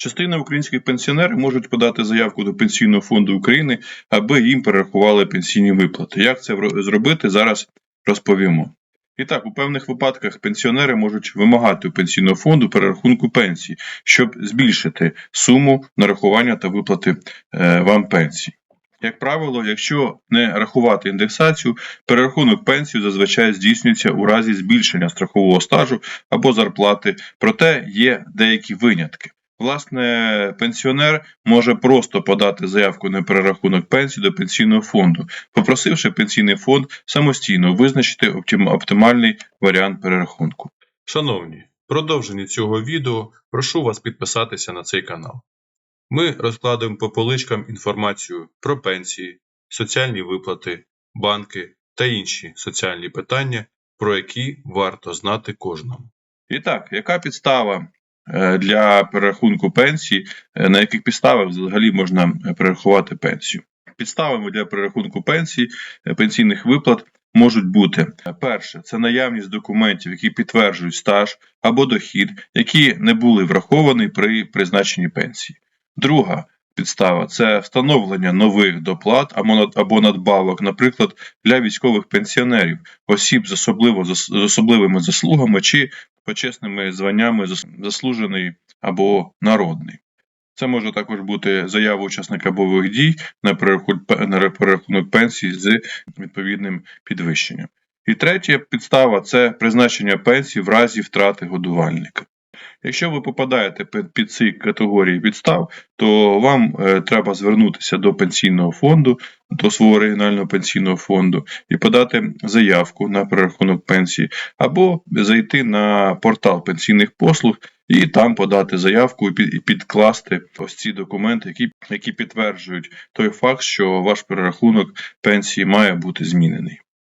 Частина українських пенсіонерів можуть подати заявку до Пенсійного фонду України, аби їм перерахували пенсійні виплати. Як це зробити, зараз розповімо. І так, у певних випадках пенсіонери можуть вимагати у пенсійного фонду перерахунку пенсії, щоб збільшити суму нарахування та виплати е, вам пенсії. Як правило, якщо не рахувати індексацію, перерахунок пенсії зазвичай здійснюється у разі збільшення страхового стажу або зарплати, проте є деякі винятки. Власне, пенсіонер може просто подати заявку на перерахунок пенсії до пенсійного фонду, попросивши пенсійний фонд самостійно визначити оптимальний варіант перерахунку. Шановні, в продовженні цього відео прошу вас підписатися на цей канал. Ми розкладуємо по поличкам інформацію про пенсії, соціальні виплати, банки та інші соціальні питання, про які варто знати кожному. І так, яка підстава для перерахунку пенсії, е, на яких підставах взагалі можна е, перерахувати пенсію? Підставами для перерахунку пенсії, е, пенсійних виплат можуть бути е, перше, це наявність документів, які підтверджують стаж або дохід, які не були враховані при призначенні пенсії. Друга підстава це встановлення нових доплат або надбавок, наприклад, для військових пенсіонерів, осіб з особливо з особливими заслугами чи почесними званнями заслужений або народний. Це може також бути заява учасника бойових дій на перерахунок пенсії з відповідним підвищенням. І третя підстава це призначення пенсії в разі втрати годувальника. Якщо ви попадаєте під, ці категорії підстав, то вам е, треба звернутися до пенсійного фонду, до свого регіонального пенсійного фонду і подати заявку на перерахунок пенсії, або зайти на портал пенсійних послуг і там подати заявку і підкласти ось ці документи, які, які підтверджують той факт, що ваш перерахунок пенсії має бути змінений.